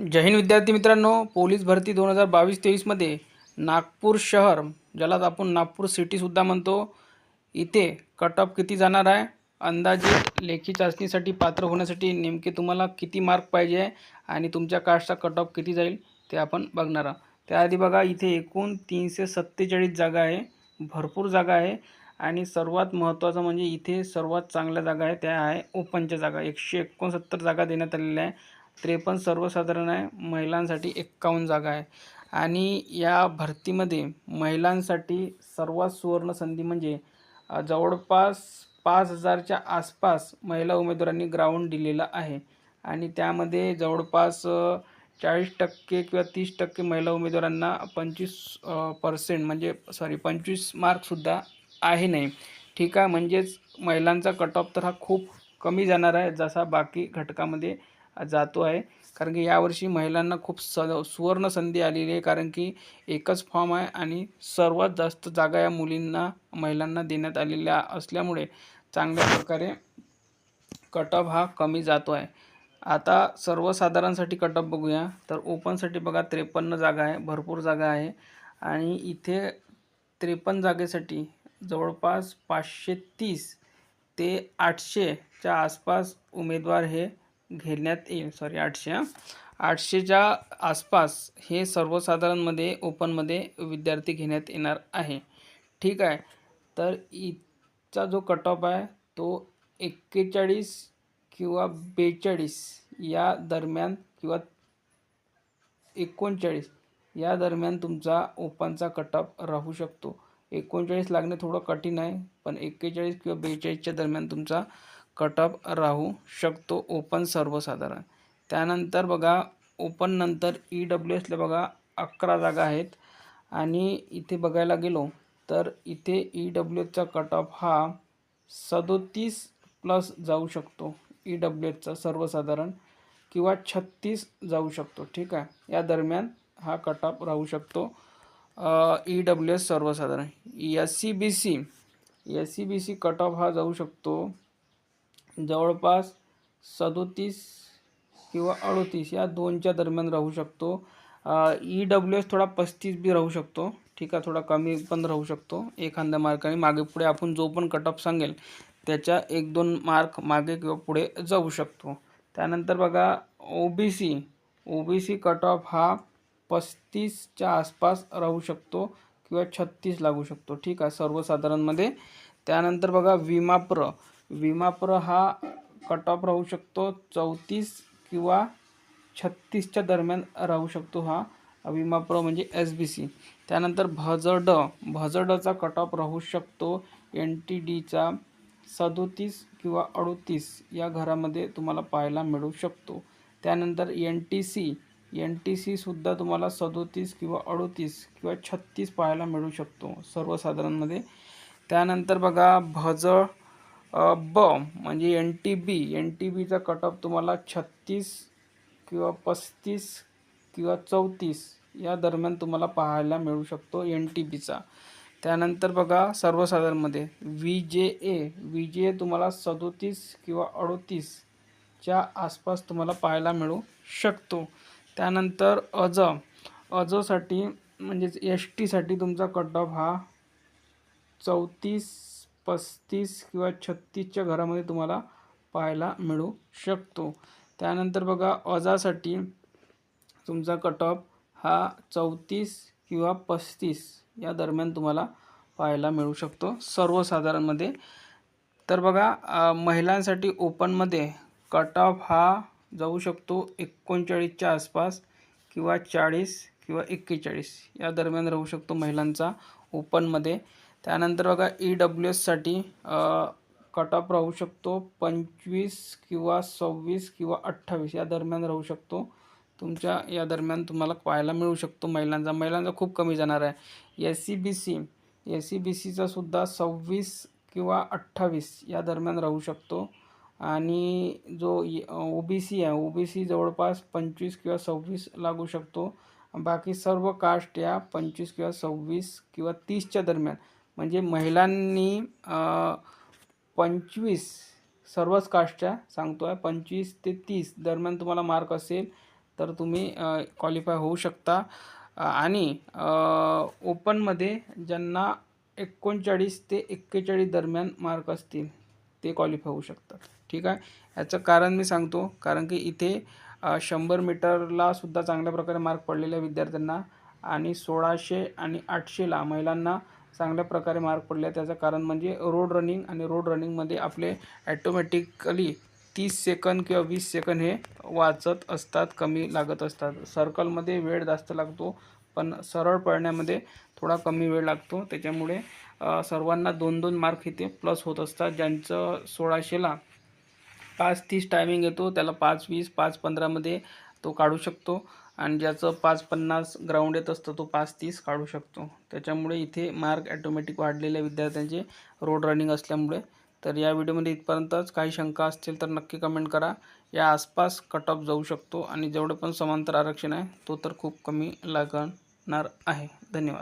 जय हिंद विद्यार्थी मित्रांनो पोलीस भरती दोन हजार बावीस तेवीसमध्ये नागपूर शहर ज्याला आपण नागपूर सिटीसुद्धा म्हणतो इथे कट ऑफ किती जाणार आहे? अंदाजे लेखी चाचणीसाठी पात्र होण्यासाठी नेमके तुम्हाला किती मार्क पाहिजे आहे आणि तुमच्या कास्टचा कट ऑफ किती जाईल ते आपण बघणार आहोत. त्याआधी बघा इथे एकूण तीनशे सत्तेचाळीस जागा आहे भरपूर जागा आहे आणि सर्वात महत्त्वाचं म्हणजे इथे सर्वात चांगल्या जागा आहे त्या आहे ओपनच्या जागा. एकशे एकोणसत्तर जागा देण्यात आलेल्या आहे. त्रेपन्न सर्वसाधारण आहे. महिलांसाठी एक्कावन्न जागा आहे. आणि या भरतीमध्ये महिलांसाठी सर्वात सुवर्ण संधी म्हणजे जवळपास पाच हजारच्या आसपास महिला उमेदवारांनी ग्राउंड दिलेला आहे. आणि त्यामध्ये जवळपास चाळीस टक्के किंवा तीस टक्के महिला उमेदवारांना पंचवीस पर्सेंट म्हणजे सॉरी पंचवीस मार्कसुद्धा आहे नाही. ठीक आहे म्हणजेच महिलांचा कट ऑफ तर हा खूप कमी जाणार आहे जसा बाकी घटकामध्ये जातो आहे. कारण की यावर्षी महिलांना खूप स सुवर्ण संधी आलेली आहे. कारण की एकच फॉर्म आहे आणि सर्वात जास्त जागा या मुलींना महिलांना देण्यात आलेल्या असल्यामुळे चांगल्या प्रकारे कटअप हा कमी जातो आहे. आता सर्वसाधारणसाठी कटअप बघूया. तर ओपनसाठी बघा त्रेपन्न जागा आहे. भरपूर जागा आहे. आणि इथे त्रेपन्न जागेसाठी जवळपास पाचशे तीस ते आठशेच्या आसपास उमेदवार हे घेण्यात येईल. सॉरी आठशे आठशेच्या आसपास हे सर्वसाधारणमध्ये ओपनमध्ये विद्यार्थी घेण्यात येणार आहे. ठीक आहे. तर इथचा जो कट ऑफ आहे तो एक्केचाळीस किंवा बेचाळीस या दरम्यान किंवा एकोणचाळीस या दरम्यान तुमचा ओपनचा कट ऑफ राहू शकतो. एकोणचाळीस लागणे थोडं कठीण आहे पण एक्केचाळीस किंवा बेचाळीसच्या दरम्यान तुमचा कटअप राहू शकतो ओपन सर्वसाधारण. त्यानंतर बघा ओपन नंतर ई डब्ल्यू एसला बघा अकरा जागा आहेत. आणि इथे बघायला गेलो तर इथे ई डब्ल्यू एसचा कट ऑफ हा सदोतीस प्लस जाऊ शकतो. ई डब्ल्यू एचचा सर्वसाधारण किंवा छत्तीस जाऊ शकतो. ठीक आहे? या दरम्यान हा कट ऑफ राहू शकतो. ई डब्ल्यू एस सर्वसाधारण. S C B C S C B C cut off हा जाऊ शकतो. जवळपास सदोतीस किंवा अडोतीस या दोनच्या दरम्यान राहू शकतो. ई डब्ल्यू एस थोडा पस्तीस बी राहू शकतो. ठीक आहे थोडा कमी पण राहू शकतो एखाद्या मार्काने मागे पुढे आपण जो पण कट ऑफ सांगेल त्याच्या एक दोन मार्क मागे किंवा पुढे जाऊ शकतो. त्यानंतर बघा O B C O B C cut off हा पस्तीसच्या आसपास राहू शकतो किंवा छत्तीस लागू शकतो. ठीक आहे सर्वसाधारणमध्ये. त्यानंतर बघा विमाप्र. विमाप्र हा कट ऑफ राहू शकतो. चौतीस किंवा छत्तीसच्या दरम्यान राहू शकतो हा विमाप्र म्हणजे एस बी सी त्यानंतर भजड भजडचा कट ऑफ राहू शकतो. एन टी डीचा सदोतीस किंवा अडोतीस या घरामध्ये तुम्हाला पाहायला मिळू शकतो. त्यानंतर N T C N T सीसुद्धा तुम्हाला सदोतीस किंवा अडोतीस किंवा छत्तीस पाहायला मिळू शकतो सर्वसाधारणमध्ये. त्यानंतर बघा भजळ ब म्हणजे N T B N T बीचा कट ऑफ तुम्हाला छत्तीस किंवा पस्तीस किंवा चौतीस या दरम्यान तुम्हाला पाहायला मिळू शकतो एन टी बीचा त्यानंतर बघा सर्वसाधारणमध्ये V J A V J ए तुम्हाला सदोतीस किंवा अडोतीसच्या आसपास तुम्हाला पाहायला मिळू शकतो. त्यानंतर अज. अजसाठी म्हणजेच एस टीसाठी तुमचा कट ऑफ हा चौतीस पस्तीस किंवा छत्तीसच्या घरामध्ये तुम्हाला पाहायला मिळू शकतो. त्यानंतर बघा अजासाठी तुमचा कट ऑफ हा चौतीस किंवा पस्तीस या दरम्यान तुम्हाला पाहायला मिळू शकतो सर्वसाधारणमध्ये. तर बघा महिलांसाठी ओपनमध्ये कट ऑफ हा जाऊ शकतो एकोणचाळीसच्या आसपास किंवा चाळीस किंवा एक्केचाळीस या दरम्यान राहू शकतो महिलांचा ओपनमध्ये. त्यानंतर बघा ई डब्ल्यू एससाठी कट ऑफ राहू शकतो पंचवीस किंवा सव्वीस किंवा अठ्ठावीस या दरम्यान राहू शकतो. तुमच्या या दरम्यान तुम्हाला पाहायला मिळू शकतो महिलांचा. महिलांचा खूप कमी जाणार आहे. S C B C S C B सीचा सुद्धा सव्वीस किंवा अठ्ठावीस या दरम्यान राहू शकतो. आणि जो ओ बी सी आहे ओ बी सी जवळपास पंचवीस किंवा सव्वीस लागू शकतो. बाकी सर्व कास्ट या पंचवीस किंवा सव्वीस किंवा तीसच्या दरम्यान. म्हणजे महिलांनी पंचवीस सर्वच कास्टच्या सांगतो आहे पंचवीस ते तीस दरम्यान तुम्हाला मार्क असेल तर तुम्ही क्वालिफाय होऊ शकता. आणि ओपनमध्ये ज्यांना एकोणचाळीस ते एक्केचाळीस दरम्यान मार्क असतील ते क्वालिफाय होऊ शकतात. ठीक आहे? याचं कारण मी सांगतो कारण की इथे शंभर मीटरला सुद्धा चांगल्या प्रकारे मार्क पडलेल्या विद्यार्थ्यांना आणि सोळाशे आणि आठशेला महिलांना चांगल्या प्रकारे मार्क पडले त्याचं कारण म्हणजे रोड रनिंग आणि रोड रनिंगमध्ये आपले ॲटोमॅटिकली तीस सेकंद किंवा वीस सेकंद हे वाचत असतात कमी लागत असतात. सर्कलमध्ये वेळ जास्त लागतो पण सरळ पळण्यामध्ये थोडा कमी वेळ लागतो. त्याच्यामुळे सर्वांना दोन दोन मार्क इथे प्लस होत असतात. ज्यांचं सोळाशेला पाच तीस टायमिंग येतो त्याला पाच वीस पाच पंधरामध्ये तो काढू शकतो. आणि ज्याचं पाच पन्नास ग्राउंड येत असतं तो पाच तीस काढू शकतो. त्याच्यामुळे इथे मार्क ॲटोमॅटिक वाढलेल्या विद्यार्थ्यांचे रोड रनिंग असल्यामुळे. तर या व्हिडिओमध्ये इथपर्यंतच काही शंका असतील तर नक्की कमेंट करा. या आसपास कट ऑफ जाऊ शकतो आणि जेवढं पण समांतर आरक्षण आहे तो तर खूप कमी लागणार आहे. धन्यवाद.